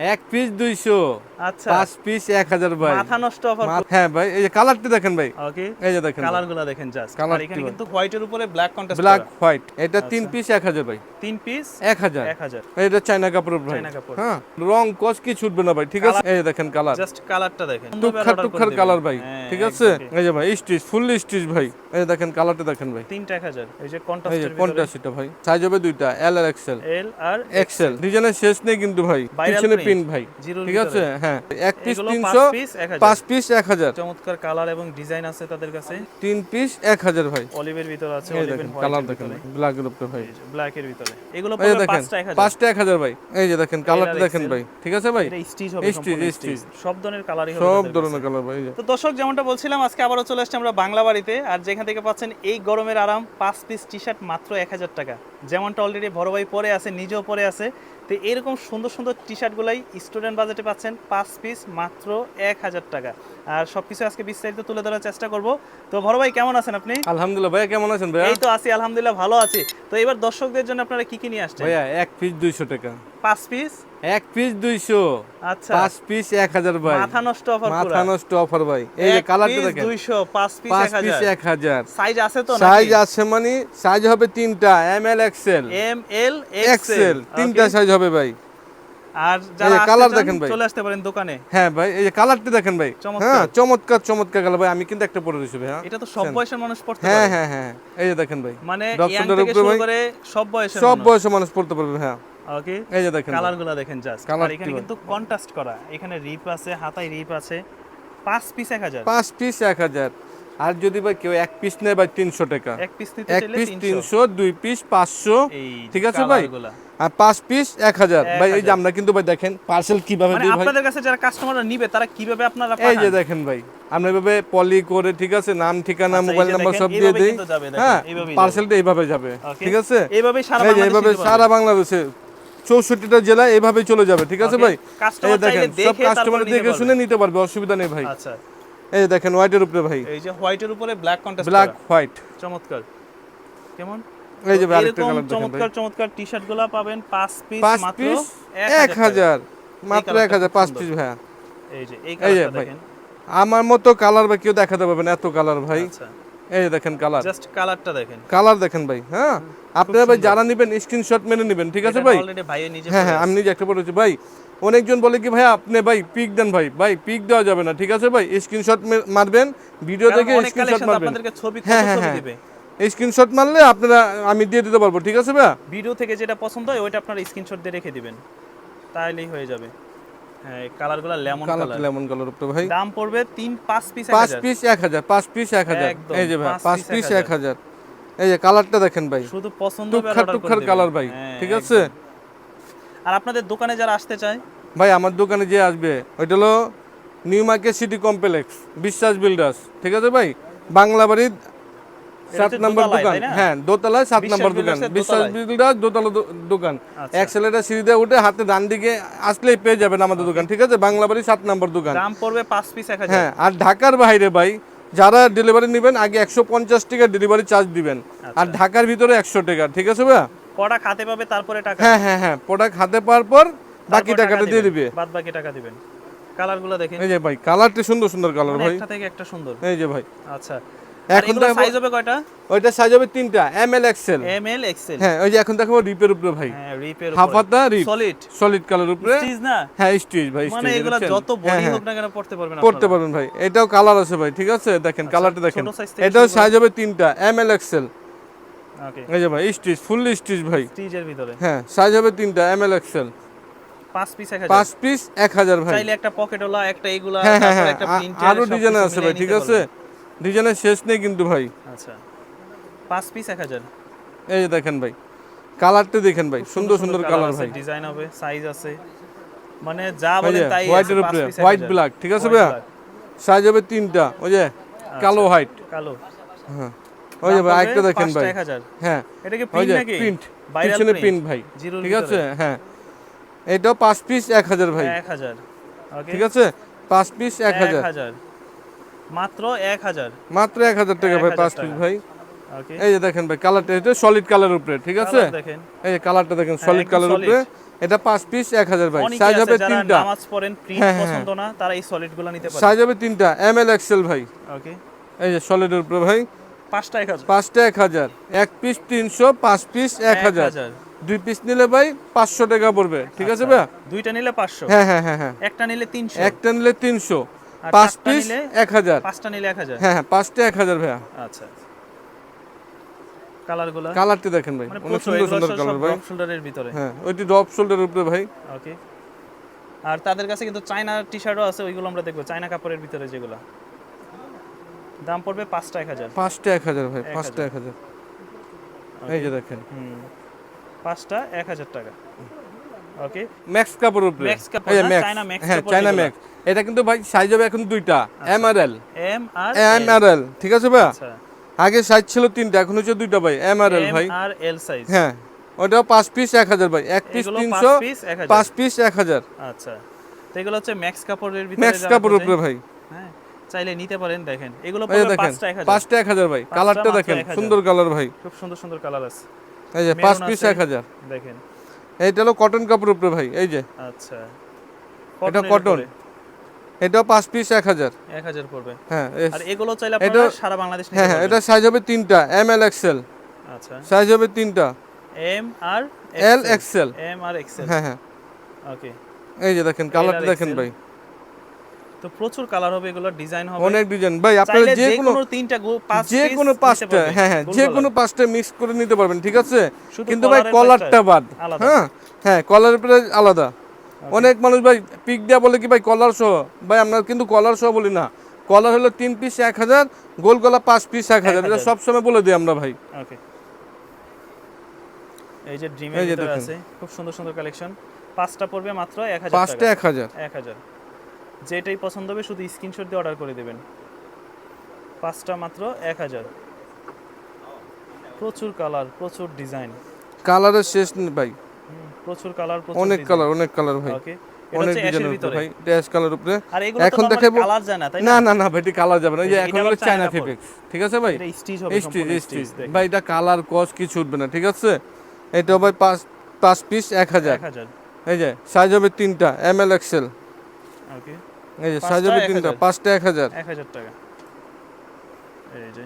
এক পিস দুইশো আচ্ছা। পাঁচ পিস এক হাজার ভাই। মাথা নষ্ট অফার হ্যাঁ ভাই এই যে কালারটি দেখেন ভাই। ওকে এই যে দেখেন কালারগুলো দেখেন জাস্ট আর এখানে কিন্তু হোয়াইটের উপরে ব্ল্যাক কন্ট্রাস্ট ব্ল্যাক হোয়াইট এটা তিন পিস এক হাজার ভাই। তিন পিস এক হাজার। এক হাজার। এটা চাইনা কাপড়ের ভাই। চায়না কাপড়। হ্যাঁ রং কস কি ছুটবে না ভাই ঠিক আছে? এই যে দেখেন কালার জাস্ট কালারটা দেখেন। টুকখার টুকখার কালার ভাই হ্যাঁ, ঠিক আছে? এই যে ভাই স্টিচ ফুল স্টিচ ভাই। এই দেখেন কালারটা দেখেন ভাই। তিনটা এক হাজার। এই যে এই কন্ট্রাস্টের কোনটা সেটা ভাই। সাইজ হবে দুইটা এল আর এক্সেল এল আর এক্সেল ডিজাইনের শেষ নেই কিন্তু ভাই। পিছনে পিন ভাই। ঠিক আছে? হ্যাঁ। এক পিস এগুলো তিনশো পাঁচ পিস এক হাজার। পাঁচ পিস এক হাজার। চমৎকার কালার এবং ডিজাইন আছে তাদের কাছে। তিন পিস এক হাজার ভাই। অলিভের ভিতর আছে এই অলিভ কালার দেখেন ব্ল্যাক এর উপরে ভাই। ব্ল্যাক এর ভিতরে। এগুলো এই পড়বে দেখেন পাঁচটা এক হাজার। পাঁচটা এক হাজার ভাই। এই যে দেখেন কালারটা দেখেন ভাই। ঠিক আছে ভাই? এটা স্টিচ হবে সম্পূর্ণ স্টিচ সব ধরনের কালারই হবে সব ধরনের কালার ভাই তো দর্শক যেমনটা বলছিলাম আজকে আবারও চলে আসছে আমরা বাংলা বাড়িতে। আর যেখান থেকে পাচ্ছেন এই গরমের আরাম পাঁচ পিস টি শার্ট মাত্র এক হাজার টাকা। যেমনটা অলরেডি বড় ভাই পরে আছে নিজেও পরে আছে। তো এরকম সুন্দর সুন্দর টি শার্টগুলাই স্টুডেন্ট বাজেটে পাচ্ছেন পাঁচ পিস মাত্র এক হাজার টাকা। আর সব কিছু আজকে বিস্তারিত তুলে ধরার চেষ্টা করব। তো বড় ভাই কেমন আছেন আপনি? আলহামদুলিল্লাহ ভাইয়া কেমন আছেন ভাইয়া? এই তো আছি আলহামদুলিল্লাহ ভালো আছি। তো এবার দর্শকদের জন্য আপনারা কি কি নিয়ে আসছেন? ভাইয়া এক পিস দুইশো টাকা। পাঁচ পিস এক পিস দুইশো। আচ্ছা। পাঁচ পিস এক হাজার ভাই। মাথা নষ্ট অফার মাথা নষ্ট অফার ভাই। এই যে কালারটা দেখেন। 200 পাঁচ পিস পাঁচ পিস এক হাজার। সাইজ আছে তো সাইজ আছে মানে সাইজ হবে তিনটা M L XL M L XL তিনটা সাইজ হবে ভাই। আর যারা চান, দেখেন ভাই। চলে আসতে পারেন দোকানে। হ্যাঁ ভাই এই যে কালারটা দেখেন ভাই। হ্যাঁ চমৎকার চমৎকার কালার ভাই। আমি কিন্তু একটা পরে দিছি ভাই হ্যাঁ। এটা তো সব বয়সের মানুষ পড়তে হ্যাঁ পারে। হ্যাঁ হ্যাঁ এই যে দেখেন ভাই মানে ইয়াং থেকে শুরু করে সব বয়সের সব বয়সের মানুষ পড়তে পারবে হ্যাঁ। ওকে এই যে দেখেন ভাই। কালারগুলা দেখেন জাস্ট আর এখানে কিন্তু কন্ট্রাস্ট করা। এখানে রিপ আছে হাতায় রিপ আছে। পাঁচ পিস এক হাজার। পাঁচ পিস এক হাজার। আর যদি ভাই কেউ এক পিস নেয় ভাই তিনশো টাকা। এক পিস এক পিস তিনশো। দুই পিস পাঁচশো। ঠিক আছে ভাই? আর পাঁচ পিস এক হাজার। এক ভাই এই যে আমরা কিন্তু ভাই দেখেন পার্সেল কীভাবে মানে দিই ভাই? আপনাদের কাছে যারা কাস্টমাররা নিবে তারা কীভাবে আপনারা এই যে দেখেন ভাই আমরা এভাবে পলি করে ঠিক আছে নাম ঠিকানা আচ্ছা, মোবাইল নাম্বার সব দিয়ে দিই। হ্যাঁ পার্সেলটা এইভাবে যাবে ঠিক আছে? এইভাবে সারা বাংলাদেশে চৌষট্টিটা জেলায় এইভাবে চলে যাবে ঠিক আছে ভাই? এই দেখেন সব কাস্টমার দেখে শুনে নিতে পারবে অসুবিধা নেই ভাই। আচ্ছা। এই দেখেন হোয়াইটের উপরে ভাই। এই যে হোয়াইটের উপরে ব্ল্যাক কন্ট্রাস্ট ব্ল্যাক হোয়াইট চমৎকার। কেমন? এই যে আরেকটা কালার দেখেন চমৎকার চমৎকার টি শার্টগুলা পাবেন পাঁচ পিস মাত্র পিস এক এক হাজার হাজার মাত্র colourটা এক হাজার খুব পাঁচ সুন্দর। পিস ভাই এই যে এই কালারটা দেখেন। আমার মতো কালার ভাই কেউ দেখাতে পারবে না এত কালার ভাই। আচ্ছা। এই দেখেন কালার জাস্ট কালারটা দেখেন। কালার দেখেন ভাই হ্যাঁ? আপনারা ভাই যারা নেবেন স্ক্রিনশট মেনে নেবেন ঠিক আছে ভাই? হ্যাঁ হ্যাঁ আমি নিজে একটা বলেছি ভাই অনেকজন বলে কি ভাই আপনি ভাই পিক দেন ভাই ভাই পিক দেওয়া যাবে না ঠিক আছে ভাই? স্ক্রিনশট মারবেন ভিডিও অনেক স্ক্রিনশট মারবেন। হ্যাঁ, হ্যাঁ, হ্যাঁ। স্ক্রিনশট মারলে আপনারা আমি দিয়ে দিতে পারব ঠিক আছে ভাই? ভিডিও থেকে যেটা পছন্দ হয় ওইটা আপনারা স্ক্রিনশট দিয়ে রেখে দিবেন। তাহলেই হয়ে যাবে। কালারগুলো lemon colour colour. Lemon colour উপরে ভাই। দাম পড়বে তিন পাঁচ পিস এক পিস এক হাজার পাঁচ পিস এক হাজার। একদম, এই যে ভাই পাঁচ পাঁচ পিস 1000 এই যে কালারটা দেখেন ভাই। শুধু পছন্দ হবে আর টুকখার order করে টুকখার কালার ভাই ঠিক আছে? আর আপনাদের দোকানে যারা আসতে চায়? ভাই আমার দোকানে যে আসবে ওইটা হলো new market city complex Biswas builders ঠিক আছে ভাই? বাংলা বাড়ির সাত নম্বর দোকান। হ্যাঁ দোতলায় সাত নম্বর দোকান। বিশ্বাস। দোতলা দোকান। আচ্ছা। এক ছেলেটা সিঁড়িতে উঠে হাতে ডান দিকে আসলেই পেয়ে যাবেন আমাদের দোকান ঠিক আছে? বাংলা বাড়ি সাত নম্বর দোকান। দাম পড়বে পাঁচ পিস এক হাজার। হ্যাঁ আর ঢাকার বাইরে ভাই যারা ডেলিভারি নেবেন আগে একশো পঞ্চাশ টাকা ডেলিভারি চার্জ দিবেন। আচ্ছা। আর ঢাকার ভিতরে একশো টাকা ঠিক আছে ভাই কটা খাতে পাবে তারপরে টাকা। হ্যাঁ হ্যাঁ হ্যাঁ প্রোডাক্ট হাতে পাওয়ার পর বাকি টাকাটা দিয়ে দিবে। বাদ বাকি টাকা দিবেন। কালারগুলো দেখেন। এই যে ভাই কালারটা সুন্দর সুন্দর কালার মানে ভাই। একটা থেকে একটা সুন্দর। এই যে ভাই। আচ্ছা। এখন সাইজ হবে কয়টা? ওইটা সাইজ হবে তিনটা M L XL M L XL হ্যাঁ ওই যে এখন দেখো রিপের উপরে ভাই। হ্যাঁ রিপের হাফ হাতা রিপ সলিড সলিড কালার উপরে। স্টিচ না? হ্যাঁ স্টিচ ভাই মানে এগুলা যত বড়ি হোক না কেন পড়তে পারবেন পড়তে পারবেন ভাই। এটাও কালার আছে ভাই ঠিক আছে? দেখেন কালারটা দেখেন। size থেকে এটাও সাইজ হবে তিনটা এম এল এক্সেল ওকে এই যে ভাই স্টিচ ফুল স্টিচ ভাই। স্টিচের ভিতরে। হ্যাঁ সাইজ হবে তিনটা এম এল এক্সেল পাঁচ পিস এক পাঁচ পিস এক হাজার ভাই। চাইলে একটা পকেটওয়ালা একটা এগুলা হ্যাঁ হ্যাঁ তারপর হ্যাঁ। একটা প্রিন্টার আরও ডিজাইন আছে ভাই ঠিক আছে? ডিজাইনের শেষ নেই কিন্তু ভাই। আচ্ছা। পাঁচ পিস এক হাজার। এই যে দেখেন ভাই কালারটা দেখেন ভাই সুন্দর সুন্দর কালার ভাই। ডিজাইন হবে সাইজ আছে। মানে যা যে তাই হোয়াইটের উপরে হোয়াইট ব্ল্যাক ঠিক আছে ভাই সাইজ হবে তিনটা ওই যে কালো হোয়াইট কালো। হ্যাঁ। ওই যে ভাই আরেকটা দেখেন ভাই। হ্যাঁ এটা কি প্রিন্ট নাকি? প্রিন্ট পিছনে প্রিন্ট ভাই ঠিক আছে? হ্যাঁ। এটাও পাঁচ পিস এক হাজার ভাই। এক হাজার ঠিক আছে? পাঁচ পিস এক হাজার। মাত্র এক হাজার। মাত্র এক হাজার টাকা ভাই হাজার পাঁচ টাকা। পিস ভাই। ওকে এই যে দেখেন ভাই কালারটা এটা সলিড কালার উপরে ঠিক আছে? এই যে কালারটা দেখেন হ্যাঁ, সলিড কালার উপরে। এটা পাঁচ পিস এক হাজার ভাই। সাইজ হবে তিনটা। নামাজ পড়েন প্রিন্ট হ্যাঁ, হ্যাঁ, পছন্দ না তারা এই সলিডগুলো নিতে পারে। সাইজ হবে তিনটা এম এল এক্সেল ভাই। ওকে এই যে সলিডের উপরে ভাই। পাঁচটা এক হাজার। পাঁচটা এক হাজার। এক পিস তিনশো পাঁচ পিস এক হাজার। দুই পিস নিলে ভাই পাঁচশো টাকা পড়বে ঠিক আছে ভাই দুইটা নিলে পাঁচশো। হ্যাঁ হ্যাঁ হ্যাঁ হ্যাঁ। একটা নিলে তিনশো। একটা নিলে তিনশো। আর পাঁচ পিস এক হাজার। পাঁচটা নিলে এক হাজার। হ্যাঁ হ্যাঁ পাঁচটা এক হাজার ভাইয়া। আচ্ছা কালার কালারটি দেখেন ভাই অনেক সুন্দর সুন্দর কালার ভাই। শোল্ডারের ভিতরে। হ্যাঁ ওইটি ড্রপ শোল্ডারের উপরে ভাই। ওকে। আর তাদের কাছে কিন্তু চায়না টি শার্টও আছে ওইগুলো আমরা দেখব চায়না কাপড়ের ভিতরে যেগুলো। দাম পড়বে পাঁচটা এক হাজার। পাঁচটা এক হাজার ভাই পাঁচটা এক হাজার। এই যে দেখেন। হুম পাঁচটা এক হাজার টাকা। ওকে। ম্যাক্স উপরে। কাপড় এই যে না, Max, হ্যাঁ চায়না ম্যাক্স এটা কিন্তু ভাই সাইজ হবে এখন দুইটা এম আর এল এম আর এম আর এল ঠিক আছে ভাই? আচ্ছা। আগে সাইজ ছিল তিনটা এখন হচ্ছে দুইটা ভাই এম আর এল ভাই। আর এল সাইজ হ্যাঁ ওটা পাঁচ পিস এক হাজার ভাই এক পিস তিনশো পাঁচ পিস এক হাজার। আচ্ছা। তো এগুলো হচ্ছে ম্যাক্স কাপড়ের ভিতরে ম্যাক্স কাপড়ের উপরে ভাই। হ্যাঁ চাইলে নিতে পারেন দেখেন। এগুলো পাঁচটা এক হাজার। পাঁচটা এক হাজার ভাই কালারটা দেখেন সুন্দর কালার ভাই। খুব সুন্দর সুন্দর কালার আছে। এই যে পাঁচ পিস। এক হাজার। দেখেন। এইটা হলো কটন কাপড়ের উপরে ভাই এই যে। আচ্ছা। এটা কটন এটাও পাঁচ পিস এক হাজার। এক হাজার পড়বে। হ্যাঁ আর এগুলো চাইলে এটা- আপনারা সারা বাংলাদেশ হ্যাঁ হ্যাঁ এটা সাইজ হবে তিনটা এম এল এক্সেল আচ্ছা। সাইজ হবে তিনটা। এম আর এল এক্সেল এম আর এক্সেল হ্যাঁ হ্যাঁ। ওকে এই যে দেখেন কালারটা দেখেন ভাই। তো প্রচুর কালার হবে এগুলো ডিজাইন হবে। অনেক ডিজাইন ভাই আপনারা চাইলে যে কোনো তিনটা গো- পাঁচ যে কোনো পাঁচটা হ্যাঁ হ্যাঁ যে কোনো পাঁচটা মিক্স করে নিতে পারবেন ঠিক আছে? কিন্তু ভাই কলারটা বাদ। হ্যাঁ হ্যাঁ কলারের প্রাইস আলাদা। অনেক মানুষ ভাই পিক দেয়া বলে কি ভাই কলার সহ? ভাই আমরা কিন্তু কলার সহ বলি না। কলার হলো তিন পিস এক হাজার গোল গলা পাঁচ পিস এক হাজার এটা সবসময় বলে দিই আমরা ভাই। ওকে এই যে ড্রিমের ভিতরে আছে খুব সুন্দর সুন্দর কালেকশন পাঁচটা পড়বে মাত্র এক হাজার পাঁচটা এক হাজার। এক হাজার। যেটাই পছন্দ হবে শুধু স্ক্রিনশট দিয়ে অর্ডার করে দেবেন। পাঁচটা মাত্র এক হাজার। প্রচুর কালার প্রচুর ডিজাইন কালারের শেষ নেই ভাই। প্রচুর কালার প্রচুর অনেক কালার অনেক কালার ভাই। ওকে অনেক এটা ডিজাইনের ভিতরে। ভাই ড্যাশ কালার উপরে। আর এগুলো এখন দেখাবো- কালার যায় না তাই না? না না না ভাই কালার যাবে না। এই যে এখন হলো চায়না ফেব্রিক্স ঠিক আছে ভাই? এটা স্টিচ হবে স্টিচ স্টিচ ভাই এটা কালার কস কিছু উঠবে না ঠিক আছে? এটা ভাই পাঁচ পাঁচ পিস এক হাজার। এই যে সাইজ হবে তিনটা এম এল এক্সেল ওকে এই যে সাইজ হবে তিনটা পাঁচটা এক হাজার। এক হাজার টাকা। এই যে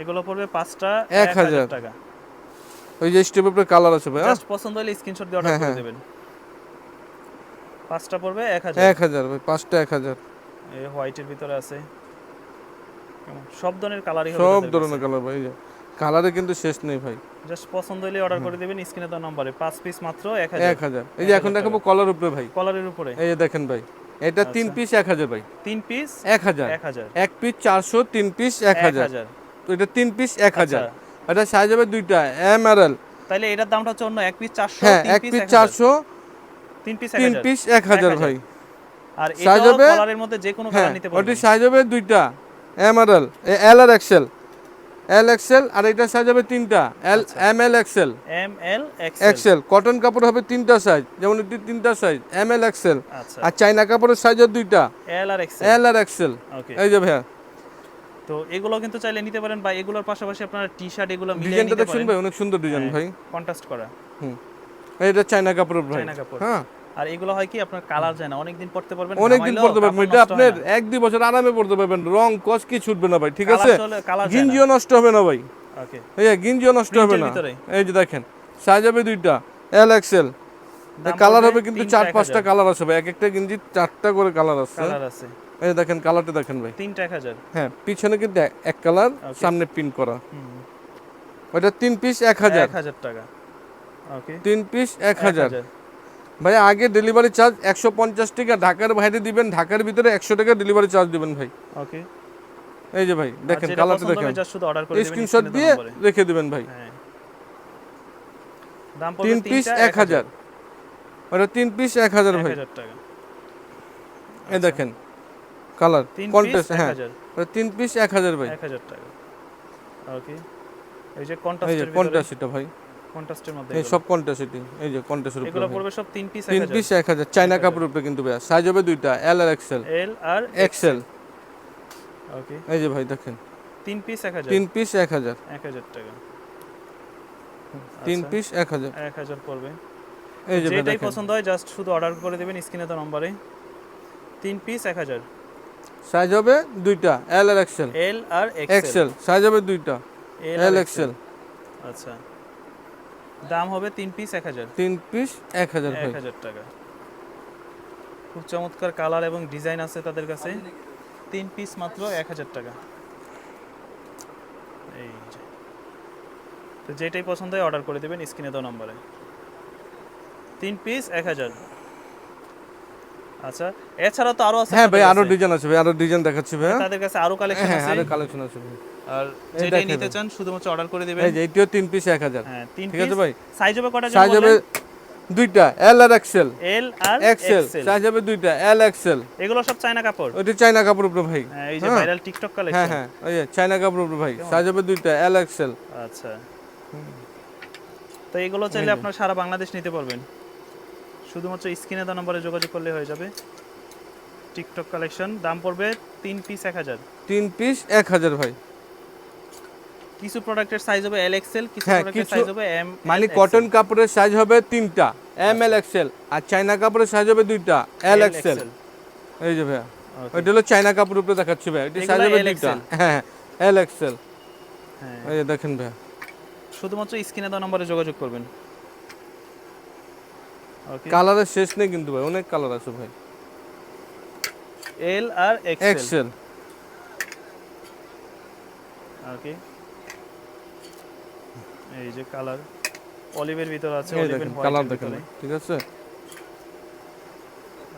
এগুলো পড়বে পাঁচটা এক এক হাজার হাজার। টাকা। ওই যে স্টেপের উপরে কালার আছে ভাই হ্যাঁ? জাস্ট পছন্দ হলে স্ক্রিনশট দিয়ে অর্ডার হ্যাঁ, করে হ্যাঁ। দেবেন। পাঁচটা পড়বে এক হাজার। এক হাজার ভাই পাঁচটা এক হাজার। এই হোয়াইটের ভিতরে আছে। সব ধরনের কালারই হবে সব ধরনের কালার ভাই যে। কালারে কিন্তু শেষ নেই ভাই। জাস্ট পছন্দ হলে অর্ডার করে দিবেন স্ক্রিনে দেওয়া নম্বরে। পাঁচ পিস মাত্র এক এক হাজার। হাজার এই যে এখন দেখাবো কলার উপরে ভাই। কলারের উপরে। এই যে দেখেন ভাই এটা তিন আচ্ছা। পিস এক হাজার ভাই। তিন পিস এক হাজার। এক হাজার। এক পিস চারশো তিন পিস এক হাজার। তো এটা তিন পিস এক হাজার। আচ্ছা। এটা সাইজ হবে দুইটা এম আর এল। তাইলে এটার দামটা হচ্ছে অন্য এক পিস চারশো হ্যাঁ এক পিস। চারশো তিন পিস তিন পিস এক হাজার ভাই। আর এটাও হবে- কলারের মধ্যে যে কোনো হ্যাঁ কালার নিতে পারবেন। ওটি সাইজ হবে দুইটা এম আর এল। এল আর এক্সেল এল এক্সেল আর এটা সাইজ হবে তিনটা L. M L XL M L X XL cotton কাপড় হবে তিনটা সাইজ যেমন এটি তিনটা সাইজ এম এল এক্সেল আচ্ছা। আর চাইনা কাপড়ের সাইজ দুইটা এল আর এক্স এল আর এক্সেল ওকে এই যে ভাইয়া। তো এগুলো কিন্তু চাইলে নিতে পারেন বা এগুলোর পাশাপাশি আপনারা টি শার্ট এগুলো মিলিয়ে নিতে পারেন। ভাই অনেক সুন্দর ডিজাইন হ্যাঁ। ভাই। কন্ট্রাস্ট করা। হুম। এটা চাইনা কাপড়ের ভাই। চায়না কাপড়। হ্যাঁ। আর এগুলো হয় কি আপনার কালার যায় না অনেক দিন পড়তে পারবেন অনেকদিন পড়তে পারবেন এটা আপনার এক দুই বছর আরামে পড়তে পারবেন রং কস কি ছুটবে না ভাই ঠিক আছে। গিঞ্জিও নষ্ট হবে না ভাই। ওকে এই যে গিঞ্জিও নষ্ট হবে না। এই যে দেখেন সাইজ হবে দুইটা এল এক্সেল কালার হবে কিন্তু চার পাঁচটা কালার আছে ভাই এক একটা গেঞ্জি চারটা করে কালার আছে। কালার আছে। এই দেখেন কালারটা দেখেন ভাই। তিনটা এক হাজার। হ্যাঁ পিছনে কিন্তু এক- কালার সামনে পিন করা। ওইটা তিন পিস এক হাজার। এক হাজার টাকা। ওকে তিন পিস এক হাজার। ভাই আগে ডেলিভারি চার্জ একশো পঞ্চাশ টাকা ঢাকার বাইরে দিবেন ঢাকার ভিতরে একশো টাকা ডেলিভারি চার্জ দিবেন ভাই। ওকে এই যে ভাই দেখেন কালারটা দেখেন। স্ক্রিনশট দিয়ে রেখে দিবেন ভাই। হ্যাঁ। দাম তিন পিস এক হাজার। ওটা তিন পিস এক হাজার ভাই। এই দেখেন। কালার তিন পিস এক হ্যাঁ তিন পিস এক হাজার ভাই। এক হাজার টাকা। ওকে এই যে এই যে কন্ট্রাস্টের কন্টাস এটা ভাই। কন্ট্রাস্টের মধ্যে এই সব কন্টাস এটি এই যে কন্টাসের এগুলো পড়বে সব তিন পিস তিন পিস এক হাজার। চাইনা কাপড়ের উপরে কিন্তু ভাই। সাইজ হবে দুইটা এল আর এক্সেল এল আর এক্সেল ওকে এই যে ভাই দেখেন। তিন পিস এক হাজার। তিন পিস এক হাজার। এক হাজার টাকা। তিন আচ্ছা, পিস এক হাজার। এক হাজার পড়বে। এই যে যেটাই পছন্দ হয় জাস্ট শুধু অর্ডার করে দেবেন স্ক্রিনে তো নম্বরে। তিন পিস এক হাজার। সাইজ হবে দুইটা এল আর এক্সেল এল আর এক্সেল সাইজ হবে দুইটা এল এক্সেল আচ্ছা। দাম হবে তিন পিস এক হাজার। তিন পিস এক হাজার এক হাজার টাকা। খুব চমৎকার কালার এবং ডিজাইন আছে তাদের কাছে। তিন পিস মাত্র এক হাজার টাকা। এই যে। তো যেটাই পছন্দ হয় অর্ডার করে দেবেন স্ক্রিনে দেওয়া নম্বরে। তিন পিস এক হাজার। আচ্ছা এছাড়াও তো আরও আছে হ্যাঁ ভাই আরও ডিজাইন আছে ভাই আরও ডিজাইন দেখাচ্ছি ভাই তাদের কাছে আরও কালেকশন হ্যাঁ আছে? আরও কালেকশন আছে ভাই। আর যেটাই নিতে চান শুধুমাত্র অর্ডার করে দিবেন। এই যে এটিও তিন পিস এক হাজার। হ্যাঁ তিন ঠিক আছে ভাই? সাইজ হবে কটা সাইজ হবে দুইটা এল আর এক্সেল এল আর এক্সেল সাইজ হবে দুইটা এল এক্সেল এগুলো সব চায়না কাপড়? ওইটা চাইনা কাপড় উপরে ভাই। হ্যাঁ, এই যে হ্যাঁ। ভাইরাল টিকটক হ্যাঁ কালেকশন হ্যাঁ ওই যে চাইনা কাপড় উপরে ভাই। সাইজ হবে দুইটা এল এক্সেল আচ্ছা। তো এগুলো চাইলে আপনার সারা বাংলাদেশ নিতে পারবেন। শুধুমাত্র স্ক্রিনে দেওয়া নম্বরে যোগাযোগ করলে হয়ে যাবে। টিকটক কালেকশন দাম পড়বে তিন পিস এক হাজার। তিন পিস এক হাজার ভাই। কিছু প্রোডাক্টের সাইজ হবে এল এক্সেল কিছু হ্যাঁ, প্রোডাক্টের কিছু- সাইজ হবে এম মানে কটন কাপড়ের সাইজ হবে তিনটা এম এল এক্সেল আর চাইনা কাপড়ের সাইজ হবে দুইটা এল এক্সেল এই যে ভাইয়া ওইটা হলো চাইনা কাপড় উপরে দেখাচ্ছি ভাই এটা সাইজ এগুলো হবে দুইটা। LXL হ্যাঁ এল এক্সেল হ্যাঁ। এই যে দেখেন ভাইয়া। শুধুমাত্র স্ক্রিনে দেওয়া নম্বরে যোগাযোগ করবেন। কালারের শেষ নেই কিন্তু ভাই অনেক কালার আছে ভাই। এল আর এক্সেল ওকে এই যে কালার অলিভের ভিতর আছে এই অলিভ কালার দেখেন ঠিক আছে?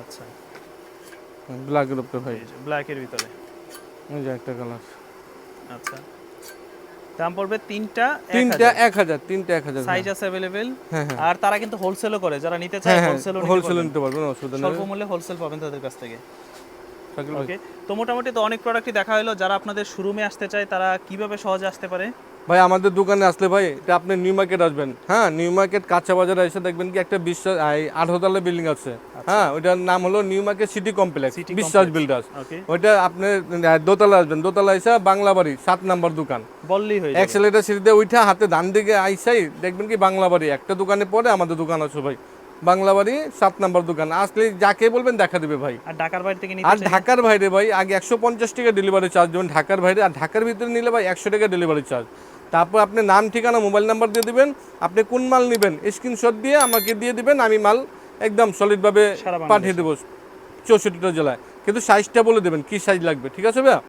আচ্ছা। ব্ল্যাকের উপরে ভাই। এই যে ব্ল্যাকের ভিতরে। এই যে একটা কালার। আচ্ছা। দাম পড়বে তিনটা তিনটা এক হাজার। তিনটা এক হাজার সাইজ আছে অ্যাভেলেবেল হ্যাঁ হ্যাঁ। আর তারা কিন্তু হোলসেলও করে যারা নিতে চায় হ্যাঁ হ্যাঁ হোলসেলও হোলসেল নিতে পারবেন অসুবিধা নেই। স্বল্প মূল্যে হোলসেল পাবেন তাদের কাছ থেকে। ওকে তো মোটামুটি তো অনেক প্রোডাক্টই দেখা হলো। যারা আপনাদের শোরুমে আসতে চায় তারা কীভাবে সহজে আসতে পারে? ভাই আমাদের দোকানে আসলে ভাই এটা আপনি নিউ মার্কেট আসবেন। হ্যাঁ নিউ মার্কেট কাঁচা বাজারে এসে দেখবেন কি একটা বিশ্বাস আঠারোতলা বিল্ডিং আছে। হ্যাঁ ওইটার নাম হলো new market city complex Biswas. Builders ওইটা আপনি দোতলা আসবেন। দোতলা এসে বাংলা বাড়ি সাত নাম্বার দোকান। বললেই হয়ে এক্সেলেটার সিঁড়িতে উঠা হাতে ডান দিকে আইসাই দেখবেন কি বাংলা বাড়ি একটা দোকানে পরে আমাদের দোকান আছে ভাই। বাংলা বাড়ি সাত নাম্বার দোকান। আসলে যাকে বলবেন দেখা দিবে ভাই। আর ঢাকার বাইরে থেকে আর ঢাকার বাইরে ভাই আগে একশো পঞ্চাশ টাকা ডেলিভারি চার্জ যেমন ঢাকার বাইরে। আর ঢাকার ভিতরে নিলে ভাই একশো টাকা ডেলিভারি চার্জ তারপর আপনি নাম ঠিকানা মোবাইল নাম্বার দিয়ে দিবেন। আপনি কোন মাল নেবেন স্ক্রিনশট দিয়ে আমাকে দিয়ে দিবেন আমি মাল একদম সলিডভাবে পাঠিয়ে দেবো। চৌষট্টিটা জেলায়। কিন্তু সাইজটা বলে দেবেন কি সাইজ লাগবে ঠিক আছে ভাইয়া?